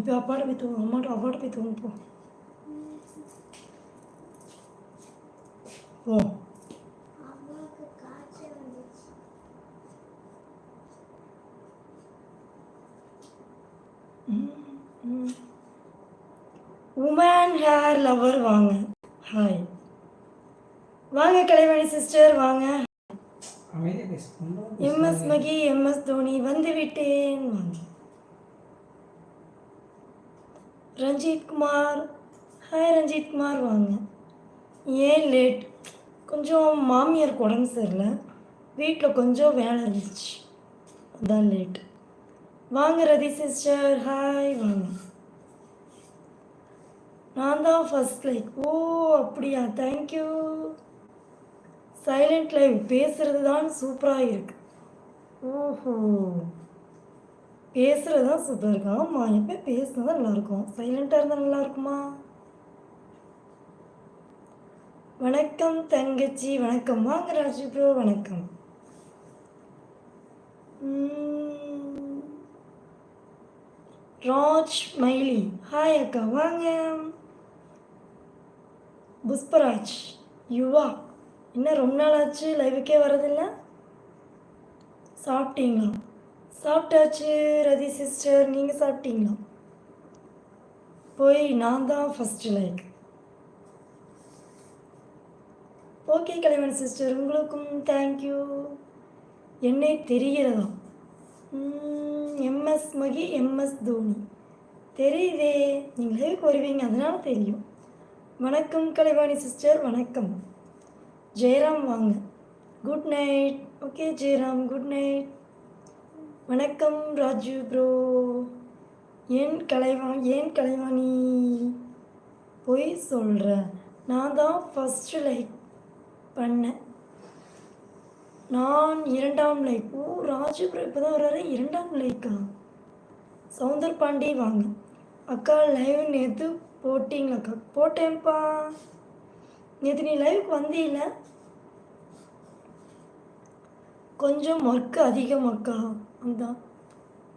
இப்போ அப்பாட்ட போய் தூங்கு அம்மாட்ட அப்பாட்ட போய் தூங்கு போ போ அம்மாவுக்கு காய்ச்சல் வந்துச்சு உமன் ஹேர் லவர் வாங்க ஹாய் வாங்க கலைவாணி சிஸ்டர் வாங்க அமைதியாக பேசு ரொம்ப எம்எஸ் மகி எம்எஸ் தோனி வந்து விட்டேன் வாங்க ரஞ்சித் குமார். ஹாய் ரஞ்சித் குமார் வாங்க. ஏன் லேட் கொஞ்சம் மாமியாருக்கு உடம்பு சரியில்லை. வீட்டில் கொஞ்சம் வேலை இருந்துச்சு. அதான் லேட் வாங்க ரதி சிஸ்டர் ஹாய் வாங்க. நான் தான் ஃபர்ஸ்ட் லைக் ஓ அப்படியா? தேங்க்யூ சைலண்ட் லைவ் பேசுகிறது தான் சூப்பராக இருக்குது ஓஹோ. பேசுகிறது தான் சூப்பராக இருக்கும் ஆமாம் எப்போ பேசுனா தான் நல்லாயிருக்கும். சைலண்ட்டாக இருந்தால் நல்லா இருக்குமா வணக்கம் தங்கச்சி. வணக்கம். வாங்க ராஜி ப்ரோ வணக்கம். ராஜ் மைலி ஹாய் அக்கா வாங்க. புஷ்பராஜ் யுவா என்ன ரொம்ப நாள் ஆச்சு? லைவுக்கே வரதில்லை? சாப்பிட்டீங்களா? சாப்பிட்டாச்சு ரதி சிஸ்டர் நீங்கள் சாப்பிட்டீங்களா? போய் நான் தான் first like okay Kalaivan sister உங்களுக்கும் தேங்க்யூ என்னை தெரிகிறதா? MS Mahi MS Dhoni. தெரியுதே நீங்கள் லைவுக்கு வருவீங்க? அதனால் தெரியும். வணக்கம் கலைவாணி சிஸ்டர் வணக்கம். ஜெயராம் வாங்க. Good night okay Jayaram good night வணக்கம் ராஜு ப்ரோ ஏன் கலைவா ஏன் கலைவாணி பொய் சொல்கிற நான் தான் ஃபஸ்ட்டு லைக் பண்ணேன். நான் இரண்டாம் லைக் ஓ ராஜு ப்ரோ இப்போ தான் வர்றாரு. இரண்டாம் லைக்கா சவுந்தர் பாண்டி வாங்க. அக்கா லைவ் நேற்று போட்டிங்களாக்கா போட்டேன்ப்பா. நேற்று நீ லைவுக்கு வந்தீங்கள கொஞ்சம் ஒர்க்கு அதிகம் அதுதான்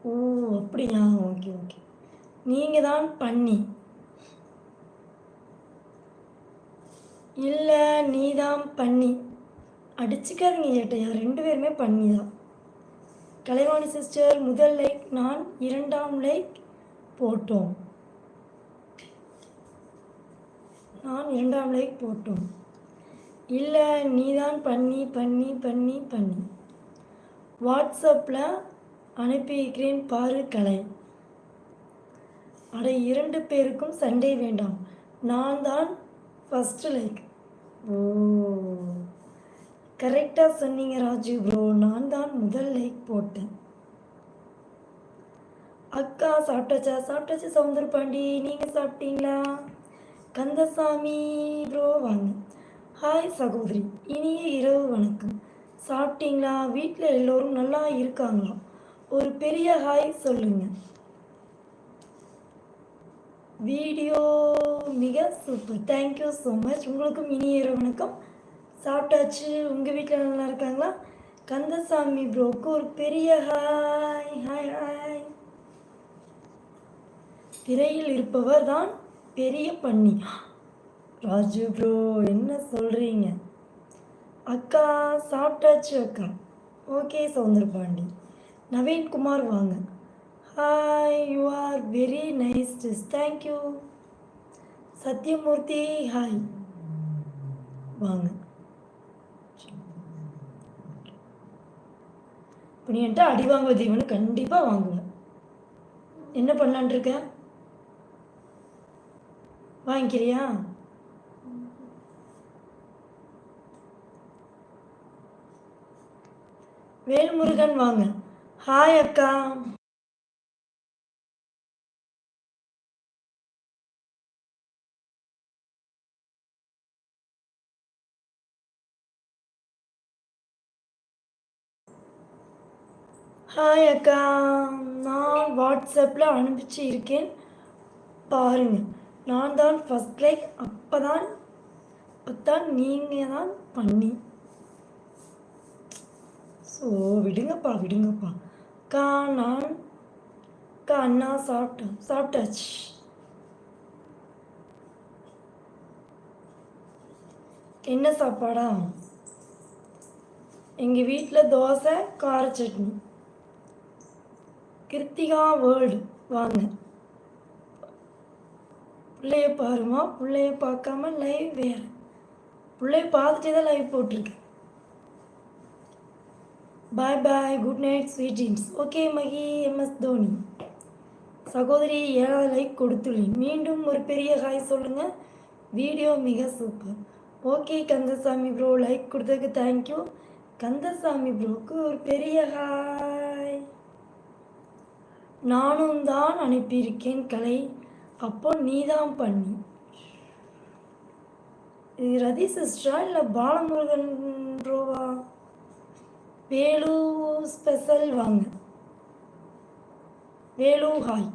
ஓ அப்படியா? Okay okay. நீங்கள் தான் பண்ணி இல்லை நீ தான் பண்ணி அடிச்சுக்காருங்க ஏட்டையா. ரெண்டு பேருமே பண்ணி தான் கலைவாணி சிஸ்டர் முதல் லைக் நான் இரண்டாம் லைக் போட்டோம். நான் இரண்டாம் லைக் போட்டோம். இல்லை நீ தான் பண்ணி பண்ணி பண்ணி பண்ணி வாட்ஸ்அப்பில் அனுப்பியிருக்கிறேன் பாரு கலை. அட இரண்டு பேருக்கும் சண்டை வேண்டாம். நான் தான் ஃபஸ்ட்டு லைக் ஓ கரெக்டாக சொன்னீங்க ராஜு ப்ரோ நான் தான் முதல் லைக் போட்டேன். அக்கா சாப்பிட்டாச்சா? சாப்பிட்டாச்சு சவுந்தர் பாண்டி. நீங்கள் சாப்பிட்டீங்களா? கந்தசாமி ப்ரோ வாங்க. ஹாய் சகோதரி. இனிய இரவு வணக்கம். சாப்பிட்டீங்களா? வீட்டில் எல்லோரும் நல்லா இருக்காங்களா? ஒரு பெரிய ஹாய் சொல்லுங்க. வீடியோ மிக சூப்பர் தேங்க்யூ ஸோ மச் உங்களுக்கும் இனிய வணக்கம் சாப்பிட்டாச்சு. உங்கள் வீட்டில் நல்லா இருக்காங்களா? கந்தசாமி ப்ரோக்கு ஒரு பெரிய ஹாய் ஹாய் ஹாய். திரையில் இருப்பவர் தான் பெரிய பண்ணி ராஜு ப்ரோ என்ன சொல்கிறீங்க அக்கா சாப்பிட்டாச்சு அக்கா. ஓகே சவுந்தர் பாண்டி. நவீன்குமார் வாங்க. Hi you are very nice this thank you Sathyamoorthy hi வாங்க. இப்போ நீ என்கிட்ட அடி வாங்குவ தீவனு கண்டிப்பாக வாங்குவேன் என்ன பண்ணலான் இருக்க? வாங்கிக்கிறியா? வேல்முருகன் வாங்க. ஹாய் அக்கா. ஹாய் அக்கா. நான் வாட்ஸ்அப்பில் அனுப்பிச்சு இருக்கேன் பாருங்க. நான் தான் ஃபஸ்ட் லைக் அப்போ தான் அப்போதான் நீங்கள் தான் பண்ணி. ஸோ விடுங்கப்பா விடுங்கப்பா. அக்கா நான் அக்கா அண்ணா சாப்பிட்டோம். சாப்பிட்டாச்சு. என்ன சாப்பாடா? எங்கள் வீட்டில் தோசை கார சட்னி. கிருத்திகா வேர்ல்டு. வாங்க. பிள்ளைய பாருமா. பிள்ளைய பார்க்காம லைவ் வேறு. பிள்ளைய பார்த்துட்டே தான் லைவ் போட்டிருக்கேன் bye bye good night sweet dreams okay Mahi MS Dhoni சகோதரி ஏழாவது லைக் கொடுத்துள்ளேன் மீண்டும் ஒரு பெரிய ஹாய் சொல்லுங்கள் வீடியோ மிக super okay Kandasamy bro like கொடுத்ததுக்கு தேங்க்யூ கந்தசாமி ப்ரோக்கு ஒரு பெரிய ஹாய் நானும் தான் அனுப்பியிருக்கேன் கலை. அப்போ நீ தான் பண்ணி. இது ரதி சிஸ்டரா இல்லை பாலமுருகன் ப்ரோவா வேலு ஸ்பெஷல் வாங்க. வேலு ஹாய்.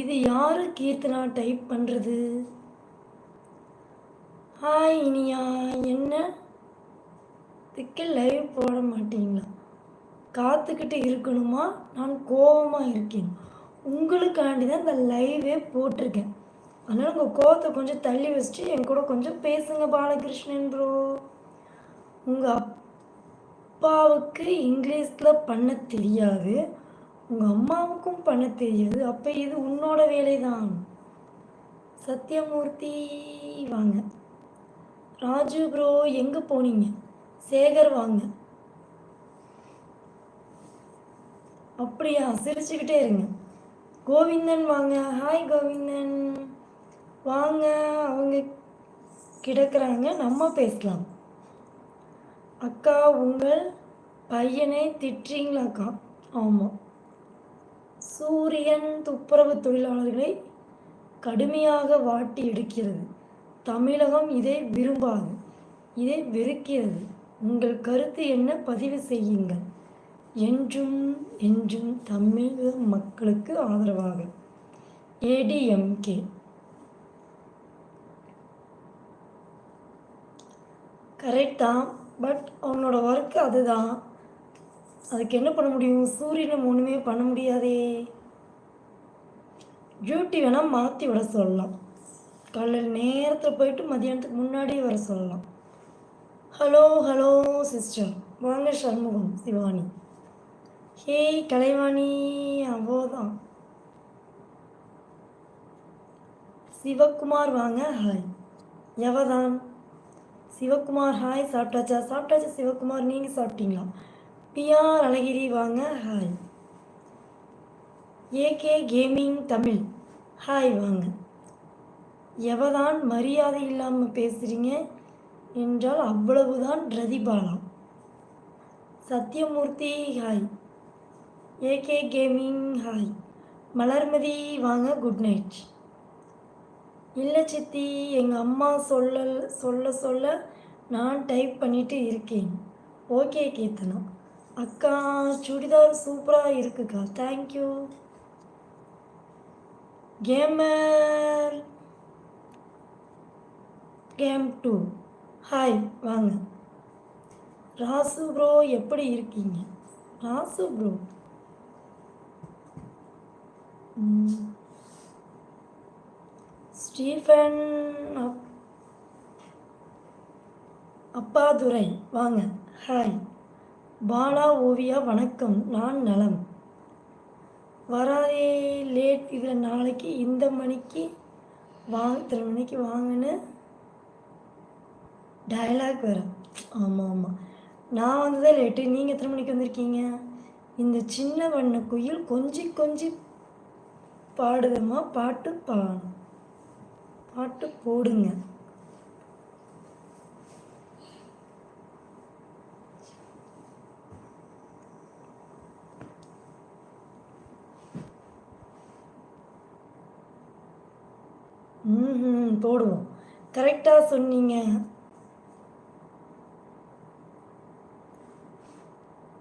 இது யாரு கீர்த்தனா டைப் பண்ணுறது ஹாய் இனியா என்ன? இதுக்கு லைவ் போட மாட்டீங்களா? காத்துக்கிட்டு இருக்கணுமா? நான் கோபமாக இருக்கேன். உங்களுக்காண்டி தான் இந்த லைவே போட்டிருக்கேன். அதனால் உங்கள் கோவத்தை கொஞ்சம் தள்ளி வச்சுட்டு என் கூட கொஞ்சம் பேசுங்க பாலகிருஷ்ணன் ப்ரோ உங்கள் அப் அப்பாவுக்கு இங்கிலீஷில் பண்ண தெரியாது. உங்கள் அம்மாவுக்கும் பண்ண தெரியாது. அப்போ இது உன்னோட வேலை தான் சத்யமூர்த்தி வாங்க. ராஜு ப்ரோ எங்கே போனீங்க? சேகர் வாங்க. அப்படியா? சிரிச்சுக்கிட்டே இருங்க. கோவிந்தன் வாங்க. ஹாய் கோவிந்தன். வாங்க. அவங்க கிடக்குறாங்க. நம்ம பேசலாம். அக்கா உங்கள் பையனை திட்டுறீங்களாக்கா ஆமாம் சூரியன் துப்புரவு தொழிலாளர்களை கடுமையாக வாட்டி எடுக்கிறது. தமிழகம் இதை விரும்பாது. இதை வெறுக்கிறது. உங்கள் கருத்து என்ன? பதிவு செய்யுங்கள். என்றும் என்றும் தமிழக மக்களுக்கு ஆதரவாக. ஏடிஎம்கே கரெக்டாக பட் அவனோட ஒர்க் அதுதான். அதுக்கு என்ன பண்ண முடியும்? சூரியனை ஒன்றுமே பண்ண முடியாதே. டியூட்டி வேணால் மாற்றி விட சொல்லலாம். காலையில் நேரத்தில் போயிட்டு மதியானத்துக்கு முன்னாடியே வர சொல்லலாம். ஹலோ ஹலோ சிஸ்டர் வாங்க சண்முகம் சிவானி. ஹேய் கலைவாணி அவோதான். சிவகுமார் வாங்க ஹாய் எவதான்? சிவகுமார் ஹாய் சாப்பிட்டாச்சா? சாப்பிட்டாச்சா. சிவகுமார் நீங்கள் சாப்பிட்டீங்களா? பிஆர் அழகிரி வாங்க. Hi AK gaming Tamil. Hi வாங்க. எவதான் மரியாதை இல்லாமல் பேசுகிறீங்க என்றால் அவ்வளவுதான் Rathibala Sathyamoorthy hi AK gaming hi Malarmathi வாங்க. குட் நைட் இல்லை சித்தி எங்கள் அம்மா சொல்ல சொல்ல சொல்ல நான் டைப் பண்ணிட்டு இருக்கேன். ஓகே கீர்த்தனா. அக்கா சுடிதார் சூப்பராக இருக்குக்கா. Thank you gamer game two hi வாங்க. ராசு ப்ரோ எப்படி இருக்கீங்க? ராசு ப்ரோ ம். ஸ்டீஃபன் அப் அப்பாதுரை வாங்க. ஹாய் பாலா ஓவியா வணக்கம். நான் நலம். வராதே லேட் இதில் நாளைக்கு இந்த மணிக்கு வாங்க இத்தனை மணிக்கு வாங்கன்னு டயலாக் வரும் ஆமாம் ஆமாம் நான் வந்ததே லேட்டு நீங்கள் எத்தனை மணிக்கு வந்திருக்கீங்க? இந்த சின்ன வண்ண குயில் கொஞ்சி கொஞ்சி பாடுதம்மா பாட்டு பாடணும். பாட்டு போடுங்க. ம் போடுவோம். கரெக்டாக சொன்னீங்க.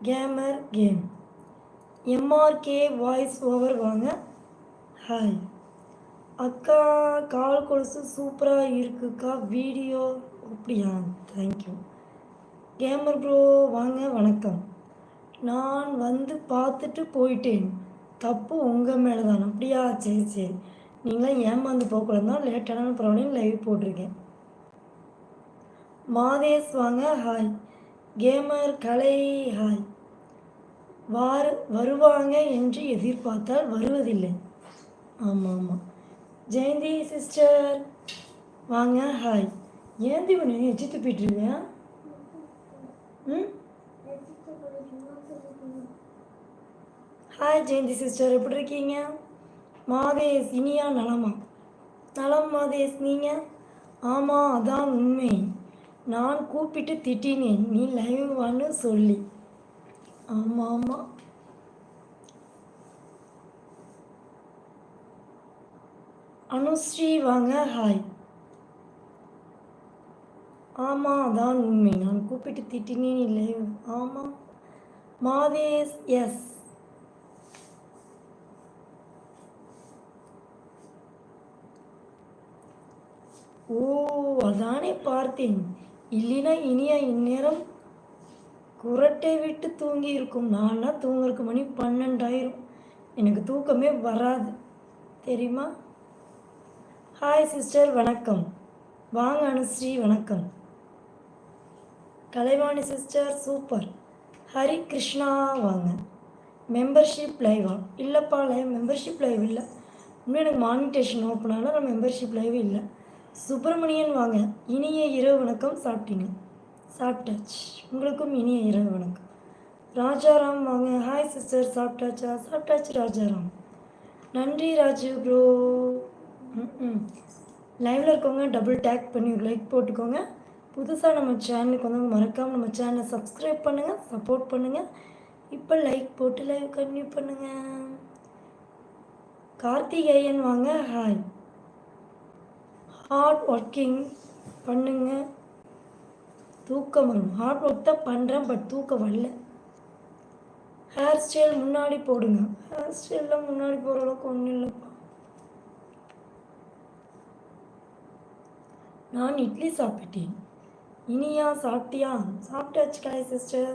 Gamer game. MRK voice over வாங்க. ஹாய் அக்கா கால் கொலுசு சூப்பராக இருக்குக்கா. வீடியோ அப்படியா? தேங்க்யூ கேமர் ப்ரோ வாங்க வணக்கம். நான் வந்து பார்த்துட்டு போயிட்டேன். தப்பு உங்கள் மேலே தான் அப்படியா? சரி சரி. நீங்களாம் ஏமாந்து போகக்கூடாது தான் லேட்டான பரவாயில்ல லைவ் போட்டிருக்கேன். மாதேஷ் வாங்க ஹாய் கேமர் கலை ஹாய் வாரு வருவாங்க என்று எதிர்பார்த்தால் வருவதில்லை. ஆமாம் ஆமாம். ஜெயந்தி சிஸ்டர். வாங்க ஹாய் ஏன் தீபன் எச்சித்து துப்பிட்டுருங்க ம்? Hi Jayanthi sister. எப்படி இருக்கீங்க? மாதேஷ் இனியா நலமா? நலம் மாதேஷ் நீங்கள் ஆமாம் அதான் உண்மை. நான் கூப்பிட்டு திட்டினேன். நீ லைவ் வான்னு சொல்லி. ஆமாம் ஆமாம் அனுஸ்ரீ வாங்க ஹாய் ஆமாம் அதான் உண்மை. நான் கூப்பிட்டு திட்டினேன் இல்லை. ஆமாம் மாதேஸ் எஸ் ஓ அதானே பார்த்தேன். இல்லைனா இனியா இந்நேரம் குரட்டை விட்டு தூங்கி இருக்கும். நான்லாம் தூங்குறதுக்கு மணி பன்னெண்டாயிரம். எனக்கு தூக்கமே வராது. தெரியுமா? ஹாய் சிஸ்டர் வணக்கம். வாங்க அனுஸ்ரீ. வணக்கம். கலைவாணி சிஸ்டர் சூப்பர் ஹரி கிருஷ்ணா வாங்க. மெம்பர்ஷிப் லைவா இல்லைப்பா லைவ் மெம்பர்ஷிப் லைவ் இல்லை. இன்னும் எனக்கு மானிட்டேஷன் ஓப்பன் ஆனால் நான் மெம்பர்ஷிப் லைவ் இல்லை. சுப்பிரமணியன் வாங்க. இனிய இரவு வணக்கம். சாப்பிட்டீங்க சாப்பிட்டாச்சு. உங்களுக்கும் இனிய இரவு வணக்கம். ராஜாராம் வாங்க. ஹாய் சிஸ்டர் சாப்பிட்டாச்சா? சாப்பிட்டாச்சு ராஜாராம். நன்றி ராஜு ப்ரோ ம் லைவில் இருக்கவங்க டபுள் டேக் பண்ணி லைக் போட்டுக்கோங்க. புதுசாக நம்ம சேனலுக்கு வந்து மறக்காமல் நம்ம சேனலை சப்ஸ்கிரைப் பண்ணுங்கள் சப்போர்ட் பண்ணுங்கள் இப்போ லைக் போட்டு லைவ் கன்டினியூ பண்ணுங்கள் கார்த்திகேயன் வாங்க ஹாய் ஹார்ட் ஒர்க்கிங் பண்ணுங்க. தூக்கம் வரும். ஹார்ட் ஒர்க் தான் பண்ணுறேன் பட் தூக்கம் வரல. ஹேர் ஸ்டைல் முன்னாடி போடுங்க. ஹேர் ஸ்டைலில் முன்னாடி போகிற அளவுக்கு ஒன்றும் இல்லைப்பா. நான் இட்லி சாப்பிட்டேன். இனியா சாப்பிட்டியா? சாப்பிட்டாச்சு கலை சிஸ்டர்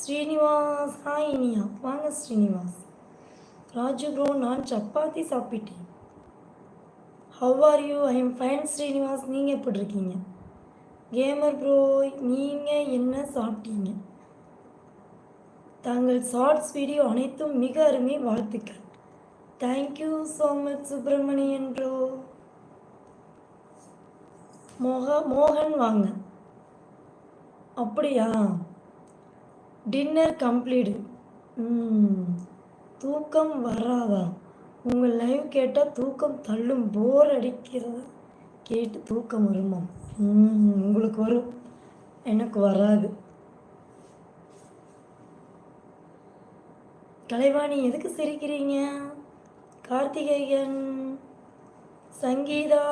ஸ்ரீனிவாஸ் ஹாய் இனியா. வாங்க ஸ்ரீனிவாஸ். ராஜு ப்ரோ நான் சப்பாத்தி சாப்பிட்டேன். How are you I am fine Srinivas. நீங்கள் எப்படி இருக்கீங்க? கேமர் ப்ரோ நீங்கள் என்ன சாப்பிட்டீங்க? தங்கள் ஷார்ட்ஸ் வீடியோ அனைத்தும் மிக அருமை வாழ்த்துக்கள். Thank you so much Subramanian bro மோக மோகன் வாங்க. அப்படியா? டின்னர் கம்ப்ளீடு ம் தூக்கம் வராதா? உங்கள் லைவ் கேட்டால் தூக்கம் தள்ளும் போர் அடிக்கிறதா. கேட்டு தூக்கம் வருமா? ம் உங்களுக்கு வரும். எனக்கு வராது. கலைவாணி எதுக்கு சிரிக்கிறீங்க? கார்த்திகேயன் சங்கீதா.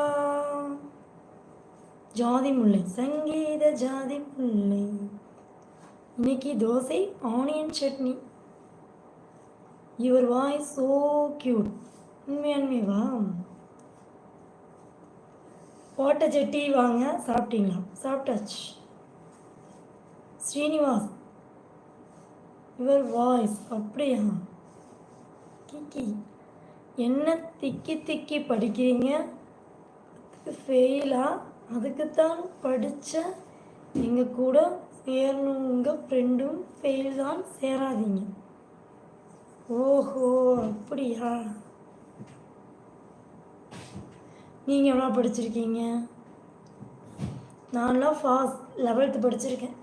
ஜாதி முல்லை சங்கீத ஜாதி முல்லை. இன்னைக்கு dosa onion chutney. Your voice so cute உண்மையான்மேவா ஓட்ட சட்டி வாங்க சாப்பிட்டீங்களா? சாப்பிட்டாச்சு. ஸ்ரீனிவாஸ் யுவர் வாய்ஸ் அப்படியா? கிக்கி. என்ன திக்கி திக்கி படிக்கிறீங்க? ஃபெயிலாக அதுக்குத்தான் படித்த எங்கள் கூட சேரணுங்க ஃப்ரெண்டும் ஃபெயில் தான் சேராதீங்க. ஓஹோ அப்படியா? நீங்கள் எவ்வளோ படிச்சிருக்கீங்க? நான்லாம் ஃபாஸ்ட் லெவல்த்து படிச்சிருக்கேன்.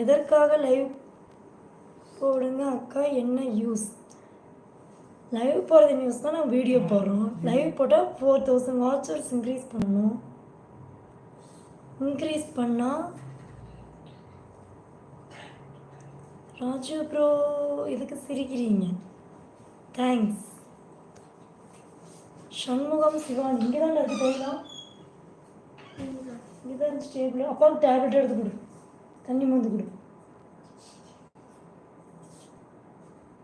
எதற்காக லைவ் போடுங்க அக்கா என்ன யூஸ் லைவ் போகிறது நியூஸ் தான் நான் வீடியோ போடுறோம். லைவ் போட்டால் ஃபோர் தௌசண்ட் வாட்சர்ஸ் இன்க்ரீஸ் பண்ணணும். இன்க்ரீஸ் பண்ணால் ராஜு ப்ரோ இதுக்கு சிரிக்கிறீங்க. தேங்க்ஸ் சண்முகம் சிவான் இங்கே தான் இருக்கு போயிடலாம் இங்கே தான் இருந்துச்சு அப்பாவுக்கு டேப்லெட் எடுத்து கொடு. தண்ணி மருந்து கொடு.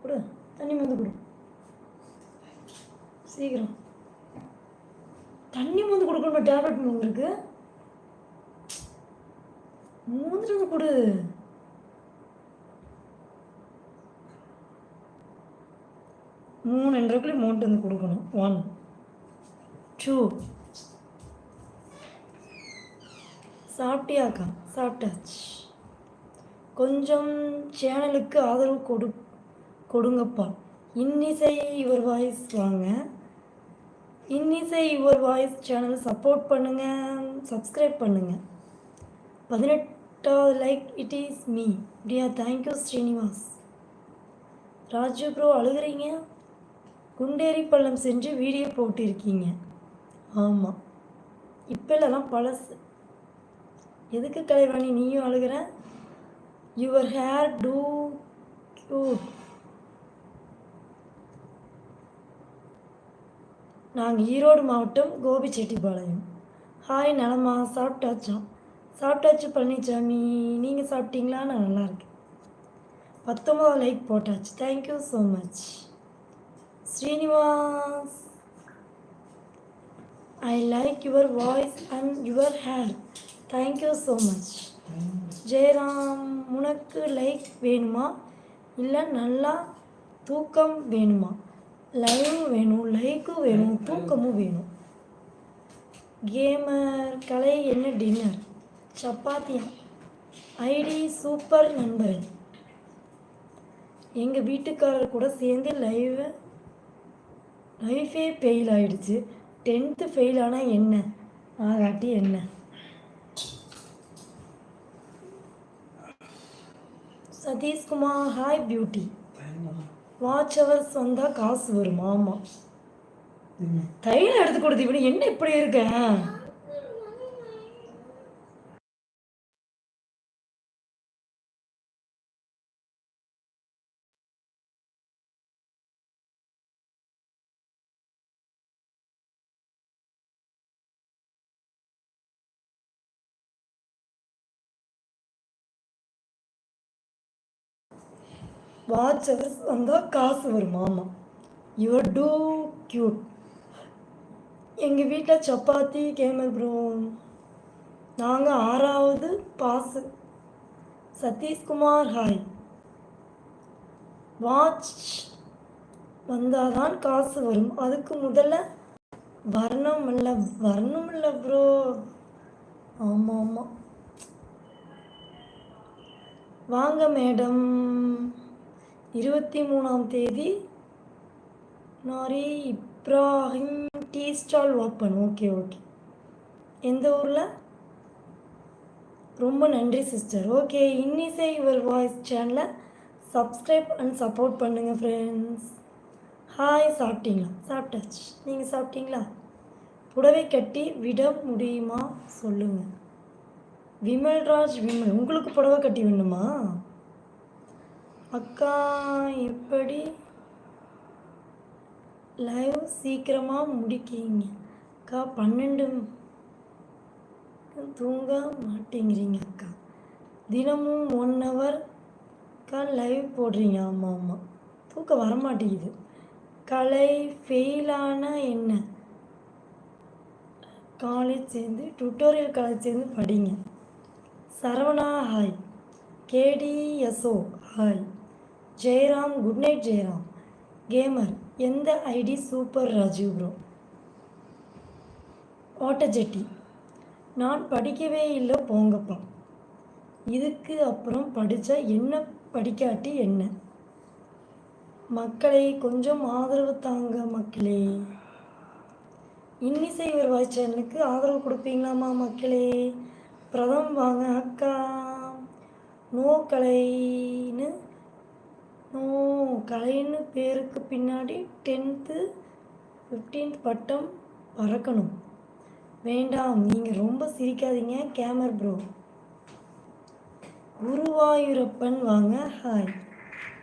கொடு தண்ணி மருந்து கொடு. சீக்கிரம். தண்ணி மருந்து கொடுக்கணும் டேப்லெட் உங்களுக்கு மூந்துட்டு கொடு. மூணு என்றக்குள்ளே மூன்று வந்து கொடுக்கணும். ஒன் டூ சாப்பிட்டியாக்கா? சாப்பிட்டாச்சு. கொஞ்சம் சேனலுக்கு ஆதரவு கொடு கொடுங்கப்பா. இன்னிசை யுவர் வாய்ஸ் வாங்க. Innisai your voice channel support பண்ணுங்கள் சப்ஸ்கிரைப் பண்ணுங்கள் டா லைக் இட் இஸ் மீ அப்படியா thank you Srinivas Raju bro அழுகுறீங்க? Gunderi பள்ளம் சென்று வீடியோ போட்டிருக்கீங்க. ஆமாம் இப்போல்லாம் பழசு. எதுக்கு கலைவாணி நீயும் அழுகிற? யுவர் ஹேர் டூ க்யூட் நாங்கள் ஈரோடு மாவட்டம் கோபிச்செட்டிப்பாளையம். ஹாய் நலமா சாப்பிட்டாச்சோம் சாப்பிட்டாச்சு பழனிசாமி நீங்கள் சாப்பிட்டீங்களா? நான் நல்லா இருக்கேன். பத்தொம்பது லைக் போட்டாச்சு. Thank you so much Srinivas. I like your voice and your hair thank you so much Jayaram உனக்கு லைக் வேணுமா? இல்லை நல்லா தூக்கம் வேணுமா? லைவும் வேணும் லைக்கும் வேணும் தூக்கமும் வேணும். கேமர் கலை என்ன டின்னர் சப்பாத்தியா? ஐடி சூப்பர் நண்பர். எங்கள் வீட்டுக்காரர் கூட சேர்ந்து லைவ் லைஃபே ஃபெயில் ஆயிடுச்சு. டென்த்து ஃபெயில் ஆனால் என்ன? ஆகாட்டி என்ன? Sathishkumar hi beauty watch hours வந்தால் காசு வருமா ஆமாம் தைலம் எடுத்து கொடுத்து இவனு என்ன இப்படி இருக்க? வாட்ச் வந்தால் காசு வரும் ஆமாம் யுவர் டூ க்யூட் எங்கள் வீட்டில் சப்பாத்தி கேமல் ப்ரோ நாங்கள் ஆறாவது பாஸு சதீஷ்குமார் ஹாய் வாட்ச் வந்தால் தான் காசு வரும். அதுக்கு முதல்ல வரணும் இல்லை வரணும் இல்லை ப்ரோ ஆமாம் ஆமாம் வாங்க மேடம் இருபத்தி மூணாம் தேதி நாரி Ibrahim tea stall open okay okay எந்த ஊரில்? ரொம்ப நன்றி sister okay Innisai your voice சேனலை சப்ஸ்கிரைப் அண்ட் சப்போர்ட் பண்ணுங்கள் ஃப்ரெண்ட்ஸ் ஹாய் சாப்பிட்டீங்களா? சாப்பிட்டாச்சு. நீங்கள் சாப்பிட்டீங்களா? புடவை கட்டி விட முடியுமா? சொல்லுங்கள் விமல்ராஜ் விமல் உங்களுக்கு புடவை கட்டி வேணுமா அக்கா எப்படி லைவ் சீக்கிரமாக முடிக்கிங்க. அக்கா பன்னெண்டு தூங்க மாட்டேங்கிறீங்க அக்கா. தினமும் ஒன் ஹவர்க்கா லைவ் போடுறீங்க. ஆமாம் ஆமாம் தூக்கம் வர மாட்டேங்குது கலை ஃபெயிலான என்ன? காலேஜ் சேர்ந்து டுட்டோரியல் காலேஜ் சேர்ந்து படிங்க. Saravana hi KDSO hi Jayaram good night Jayaram. Gamer எந்த ஐடி சூப்பர் ராஜீவ் ப்ரோ ஓட்டஜெட்டி நான் படிக்கவே இல்லை போங்கப்பா. இதுக்கு அப்புறம் படித்தா என்ன படிக்காட்டி என்ன? மக்களை கொஞ்சம் ஆதரவு தாங்க மக்களே. இன்னிசை வருவாய் சேனலுக்கு ஆதரவு கொடுப்பீங்களாமா மக்களே? பிரதம் வாங்க அக்கா. நோக்கலைன்னு ஓ கலைன்னு பேருக்கு பின்னாடி டென்த்து ஃபிஃப்டீன்த் பட்டம் பறக்கணும். வேண்டாம் நீங்கள் ரொம்ப சிரிக்காதீங்க கேமர் ப்ரோ குருவாயூரப்பன் வாங்க ஹாய்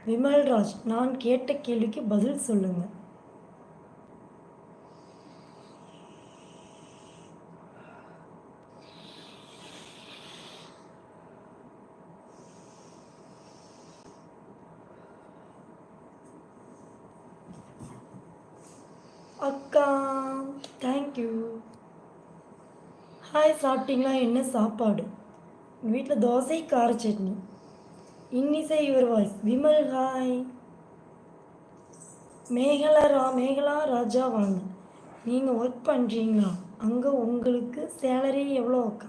விமல்ராஜ் நான் கேட்ட கேள்விக்கு பதில் சொல்லுங்கள் அக்கா தேங்க்யூ ஹாய் சாப்பிட்டீங்களா? என்ன சாப்பாடு? வீட்டில் தோசை கார chutney. Innisai your voice Vimal hi Megala ரா மேகலா ராஜா வாங்க. நீங்கள் ஒர்க் பண்ணுறீங்களா அங்கே உங்களுக்கு சேலரி எவ்வளோ அக்கா?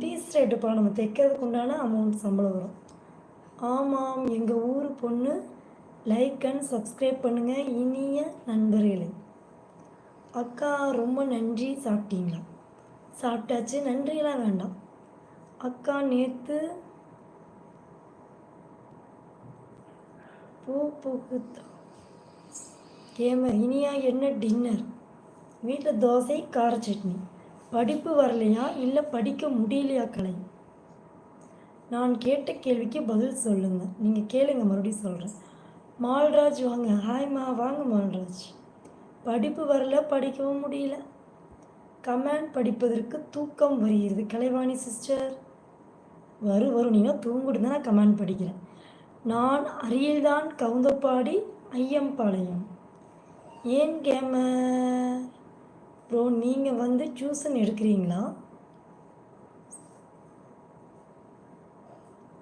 பீஸ் ரேட்டுப்பா நம்ம தைக்கிறதுக்கு உண்டான அமௌண்ட் சம்பளம் வரும். ஆமாம் எங்கள் ஊர் பொண்ணு லைக் அண்ட் சப்ஸ்கிரைப் பண்ணுங்கள் இனிய நண்பர்களே அக்கா ரொம்ப நன்றி சாப்பிட்டீங்களா? சாப்பிட்டாச்சு நன்றிலாம் வேண்டாம். அக்கா நேற்று பூ பூக்குத்தா கேமர் இனியா என்ன டின்னர் வீட்டில் தோசை கார சட்னி. படிப்பு வரலையா? இல்லை படிக்க முடியலையா கலை? நான் கேட்ட கேள்விக்கு பதில் சொல்லுங்கள் நீங்கள் கேளுங்க மறுபடியும் சொல்கிறேன் மால்ராஜ் வாங்க. ஹாய்மா வாங்க மால்ராஜ். படிப்பு வரல படிக்கவும் முடியல. கமெண்ட் படிப்பதற்கு தூக்கம் வருகிறது. கலைவாணி சிஸ்டர். வரும் வரும் நீங்கள் தூங்கிட்டு தான் நான் கமெண்ட் படிக்கிறேன். நான் அரியல்தான் கவுந்தப்பாடி ஐயம்பாளையம். ஏன் கேமர்? ப்ரோ நீங்கள் வந்து டியூசன் எடுக்கிறீங்களா?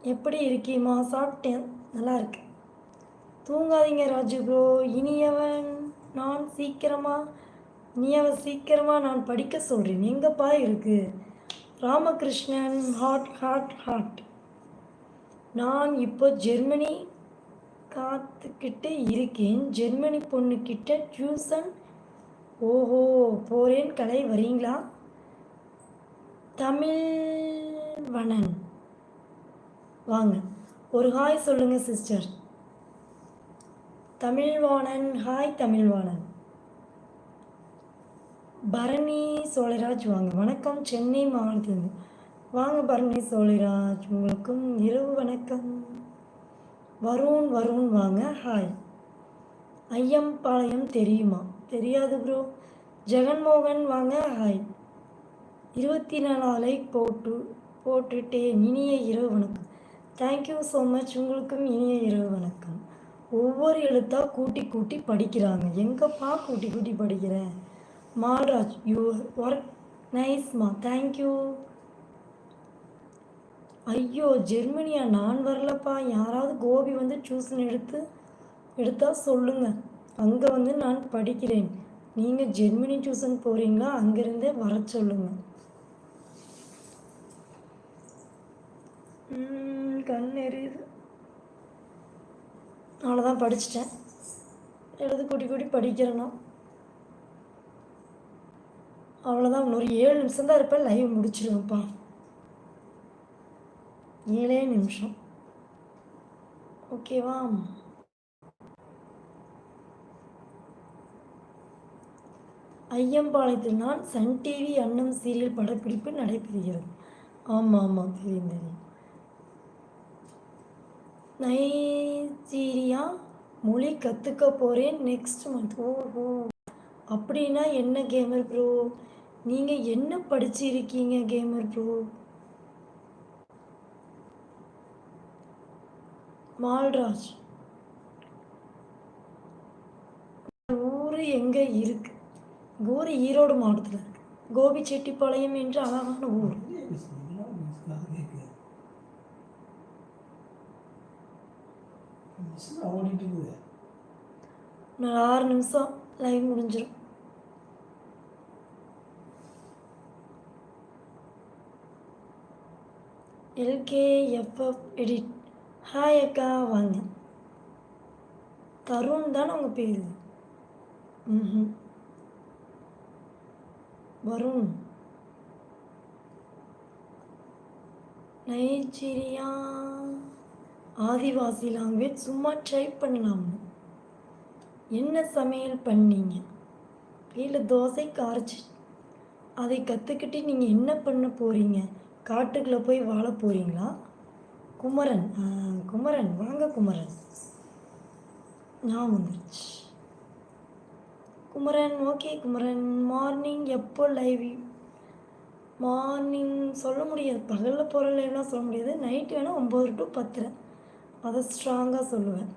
எப்படி இருக்கீமா? சாப்பிட்டேன். நல்லா இருக்கு. தூங்காதீங்க ராஜு ப்ரோ இனியவன் நான் சீக்கிரமா இனியவன் சீக்கிரமா நான் படிக்க சொல்கிறேன் எங்கப்பா இருக்கு? ராமகிருஷ்ணன் ஹாட் ஹாட் ஹாட் நான் இப்போ ஜெர்மனி காத்துக்கிட்டு இருக்கேன். ஜெர்மனி பொண்ணுக்கிட்ட டியூசன் ஓஹோ போகிறேன் கலை வரீங்களா? தமிழ்வணன். வாங்க. ஒரு ஹாய் சொல்லுங்கள் சிஸ்டர் தமிழ்வாணன். ஹாய் தமிழ்வாணன். பரணி சோழராஜ் வாங்க. வணக்கம். சென்னை மாவட்டத்திலிருந்து வாங்க பரணி சோழராஜ். உங்களுக்கும் இரவு வணக்கம். வருண் வருண் வாங்க. ஹாய் ஐயம்பாளையம் தெரியுமா? தெரியாது ப்ரோ ஜெகன்மோகன் வாங்க. ஹாய் இருபத்தி நாலு லைக் போட்டு போட்டுட்டேன். இனிய இரவு வணக்கம். தேங்க்யூ ஸோ மச் உங்களுக்கும் இனிய இரவு வணக்கம். ஒவ்வொரு எழுத்தாக கூட்டி கூட்டி படிக்கிறாங்க. எங்கப்பா கூட்டி கூட்டி படிக்கிறேன் மால்ராஜ் யூ ஒர்க் நைஸ்மா தேங்க்யூ ஐயோ ஜெர்மனியா? நான் வரலப்பா. யாராவது கோபி வந்து டியூஷன் எடுத்து எடுத்தால் சொல்லுங்கள் அங்கே வந்து நான் படிக்கிறேன். நீங்கள் ஜெர்மனி டியூஷன் போகிறீங்களா அங்கேருந்தே வர சொல்லுங்கள் கண் எரியுது அவ்வளோதான் படிச்சிட்டேன். எழுது கூட்டி கூட்டி படிக்கிறேன்னா அவ்வளோதான் இன்னொரு ஏழு நிமிஷம் தான் இருப்பேன் லைவ் முடிச்சிடுவேன்ப்பா ஏழே நிமிஷம். ஓகேவா? ஐயம்பாளையத்தில் நான் சன் டிவி அன்னம் சீரியல் படப்பிடிப்பு நடைபெறுகிறது. ஆமாம் ஆமாம் தெரியும் தெரியும். நைஜீரியா மொழி கற்றுக்க போகிறேன் நெக்ஸ்ட் மந்த் ஓஹோ அப்படின்னா என்ன கேமர் ப்ரோ நீங்கள் என்ன படிச்சிருக்கீங்க கேமர் ப்ரோ மால்ராஜ் ஊர் எங்கே இருக்கு ஊர் ஈரோடு மாவட்டத்தில் இருக்கு கோபிச்செட்டிப்பாளையம் என்று அழகான ஊர் ஓடிட்டு இருக்குது. நான் ஆறு நிமிஷம் லைவ் முடிஞ்சிடும் எல்கேஎஃப்எஃப் எடிட் ஹாய் அக்கா வாங்க. தருண் தானே உங்கள் பேர்? ம் வருண். நைஜீரியா. ஆதிவாசி லாங்குவேஜ் சும்மா ட்ரை பண்ணலாம்னு. என்ன சமையல் பண்ணீங்க? வீட்டில் தோசை காரச்சி. அதை கற்றுக்கிட்டு நீங்கள் என்ன பண்ண போகிறீங்க காட்டுக்குள்ளே போய் வாழ போகிறீங்களா குமரன் குமரன் வாங்க குமரன். ஞாபகம் வந்துருச்சு. குமரன் ஓகே குமரன். மார்னிங் எப்போ லைவ் மார்னிங் சொல்ல முடியாது. பகலில் போகிற லைவ்லாம் சொல்ல முடியாது. நைட்டு வேணால் ஒம்பது டு பத்தரை. அதை ஸ்ட்ராங்காக சொல்லுவேன்.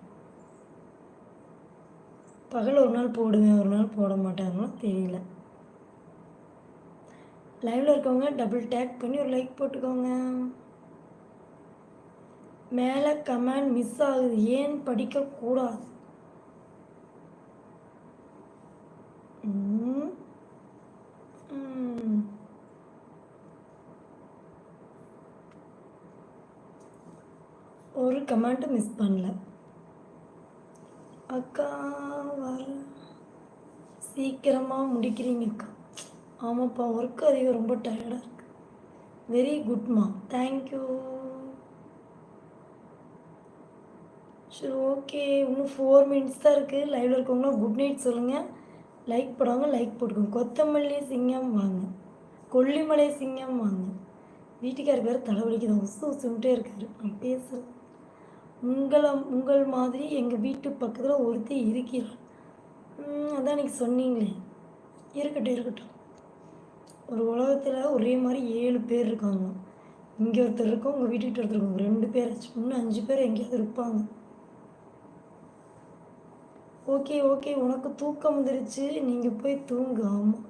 பகல் ஒரு நாள் போடுவேன் ஒரு நாள் போட மாட்டாங்கன்னா தெரியல. லைவில் இருக்கவங்க டபுள் டேக் பண்ணி ஒரு லைக் போட்டுக்கோங்க. மேலே கமெண்ட் மிஸ் ஆகுது. ஏன் படிக்கக்கூடாது ம் ம் ஒரு கமெண்ட்டும் மிஸ் பண்ணல. அக்கா வர. சீக்கிரமாக முடிக்கிறீங்க அக்கா. ஆமாப்பா ஒர்க் அதிகம் ரொம்ப டயர்டாக இருக்கு. வெரி குட்மா தேங்க்யூ சரி ஓகே இன்னும் ஃபோர் மினிட்ஸ் தான் இருக்குது லைவில் இருக்கவங்களாம் குட் நைட் சொல்லுங்கள் லைக் போடாமல் லைக் போட்டுக்கோங்க. கொத்தமல்லி சிங்கம் வாங்க. கொல்லிமலை சிங்கம் வாங்க. வீட்டுக்காரர் பேர் தலைவலிக்குதான் உசு உசுன்ட்டே இருக்காரு. நான் பேசுகிறேன் உங்களை உங்கள் மாதிரி எங்கள் வீட்டு பக்கத்தில் ஒருத்தி இருக்கிறாள் அதான் இன்னைக்கு சொன்னீங்களே. இருக்கட்டும் இருக்கட்டும். ஒரு உலகத்தில் ஒரே மாதிரி ஏழு பேர் இருக்காங்க. இங்கே ஒருத்தர் இருக்கோம் உங்கள் வீட்டுக்கிட்ட ஒருத்தர் இருக்காங்க. ரெண்டு பேர் ஆச்சு இன்னும் அஞ்சு பேர் எங்கேயாவது இருப்பாங்க. ஓகே ஓகே உனக்கு தூக்கம் வந்துருச்சு நீங்கள் போய் தூங்கு. ஆமாம்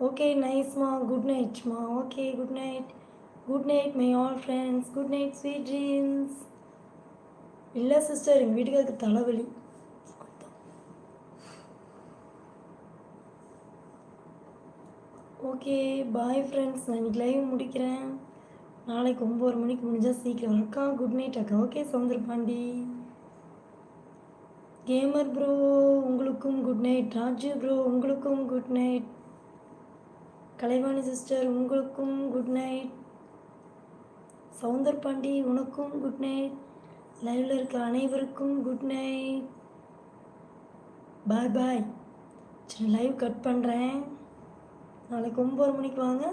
ஓகே நைஸ்மா good நைட்மா okay good night good night my all friends good night sweet dreams இல்லை சிஸ்டர் எங்கள் வீட்டுக்காருக்கு தலைவலி. ஓகே பாய் ஃப்ரெண்ட்ஸ் நான் இன்னைக்கு லைவ் முடிக்கிறேன். நாளைக்கு ஒம்பது மணிக்கு முடிஞ்சால் சீக்கிரம். அக்கா குட் நைட் அக்கா. Okay Soundar Pandi. Gamer bro உங்களுக்கும் குட் நைட் ராஜு ப்ரோ உங்களுக்கும் குட் நைட் கலைவாணி சிஸ்டர் உங்களுக்கும் குட் நைட் சவுந்தர் பாண்டி உனக்கும் குட் நைட் லைவில் இருக்க அனைவருக்கும் குட் நைட் பாய் பாய் சரி லைவ் கட் பண்ணுறேன் நாளைக்கு ஒம்பது மணிக்கு வாங்க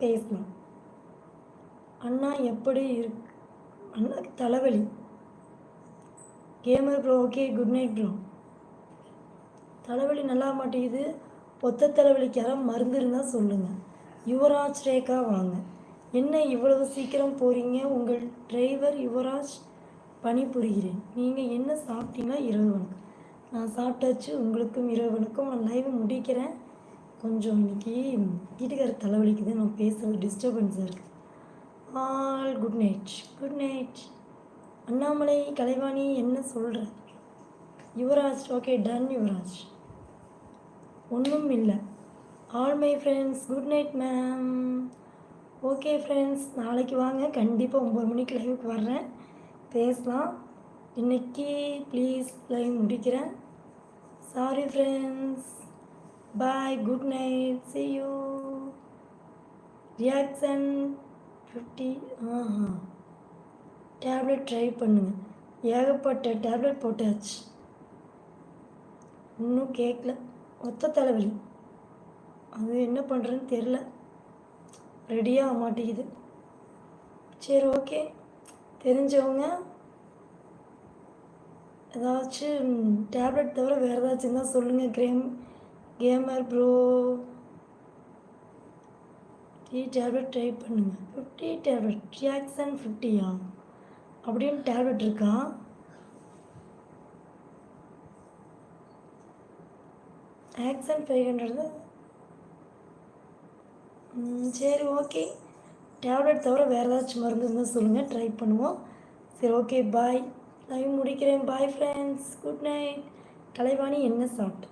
பேசணும் அண்ணா எப்படி இருக்கு அண்ணா தலைவலி. Gamer bro okay good night bro தலைவலி நல்லா மாட்டேங்குது. ஒத்த தலைவலிக்கார மருந்து இருந்தால் சொல்லுங்கள் யுவராஜ் ரேகா வாங்க. என்ன இவ்வளவு சீக்கிரம் போகிறீங்க உங்கள் டிரைவர் யுவராஜ் பணிபுரிகிறேன். நீங்கள் என்ன சாப்பிட்டீங்கன்னா இரவு வணக்கம். நான் சாப்பிட்டாச்சு உங்களுக்கும் இரவு வணக்கம். நான் லைவ் முடிக்கிறேன். கொஞ்சம் இன்னைக்கு வீட்டுக்காரர் தலைவலிக்குது. நான் பேசுகிறது டிஸ்டர்பன்ஸாக இருக்குது all good night good night Annamalai Kalaivani என்ன சொல்கிற யுவராஜ் ஓகே டன் யுவராஜ். ஒன்றும் இல்லை. All my friends good night ma'am okay friends நாளைக்கு வாங்க. கண்டிப்பாக ஒம்பது மணிக்கு லைவுக்கு வர்றேன். பேசலாம். இன்னைக்கு ப்ளீஸ் லைவ் முடிக்கிறேன். Sorry friends bye good night see you reaction fifty Aha. Tablet try பண்ணுங்கள் ஏகப்பட்ட டேப்லெட் போட்டாச்சு. இன்னும் கேட்கல ஒத்த தலைவலி. அது என்ன பண்ணுறேன்னு தெரில ரெடியாக மாட்டேங்குது. சரி ஓகே தெரிஞ்சவங்க ஏதாச்சும் டேப்லெட் தவிர வேறு ஏதாச்சும் இருந்தால் சொல்லுங்கள் கிரேம் கேமர் ப்ரோ டீ டேப்லெட் ட்ரை பண்ணுங்கள் ஃபிஃப்டி டேப்லெட் ரியாக்ஷன் ஃபிஃப்டியா அப்படின்னு டேப்லெட் இருக்கா? ஆக்சன் ஃபைவ் ஹண்ட்ரட் சரி ஓகே டேப்லெட் தவிர வேறு ஏதாச்சும் மருந்து இருந்தால் சொல்லுங்கள் ட்ரை பண்ணுவோம். சரி ஓகே பாய் லைவ் முடிக்கிறேன். Bye friends good night Kalaivani என்ன சாப்பிட்டு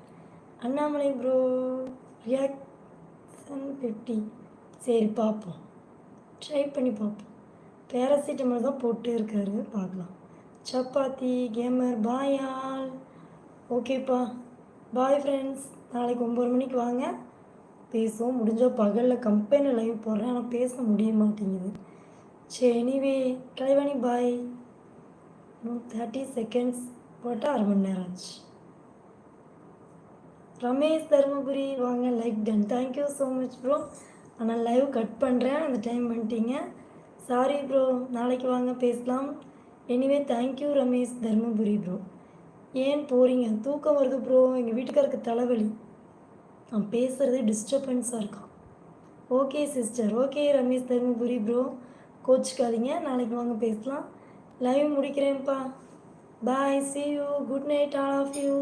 அண்ணாமலை ப்ரோ ரியாக்ஷன் ஃபிஃப்டி சரி பார்ப்போம். ட்ரை பண்ணி பார்ப்போம். பேராசிட்டமால் தான் போட்டு இருக்காரு. பார்க்கலாம். சப்பாத்தி கேமர் பாய் ஆல் ஓகேப்பா பாய் ஃப்ரெண்ட்ஸ் நாளைக்கு ஒம்பது மணிக்கு வாங்க. பேசுவோம். முடிஞ்சால் பகலில் கம்பெனியில் லைவ் போடுறேன். ஆனால் பேச முடிய மாட்டேங்குது. சரி எனிவே கலைவாணி பாய் இன்னும் தேர்ட்டி செகண்ட்ஸ் போட்டால் அரை மணி நேரம் ஆச்சு. ரமேஷ் தருமபுரி வாங்க like done thank you so much bro ஆனால் லைவ் கட் பண்ணுறேன் அந்த டைம் பண்ணிட்டீங்க சாரி ப்ரோ நாளைக்கு வாங்க பேசலாம். Anyway thank you Ramesh Dharmapuri bro ஏன் போகிறீங்க தூக்கம் வருது ப்ரோ எங்கள் வீட்டுக்காருக்கு தலைவலி. நான் பேசுகிறதே டிஸ்டர்பன்ஸாக இருக்கான். Okay sister okay Ramesh Dharmapuri bro கோச்சிக்காதீங்க. நாளைக்கு வாங்க பேசலாம். Live முடிக்கிறேன்ப்பா. Bye see you good night all of you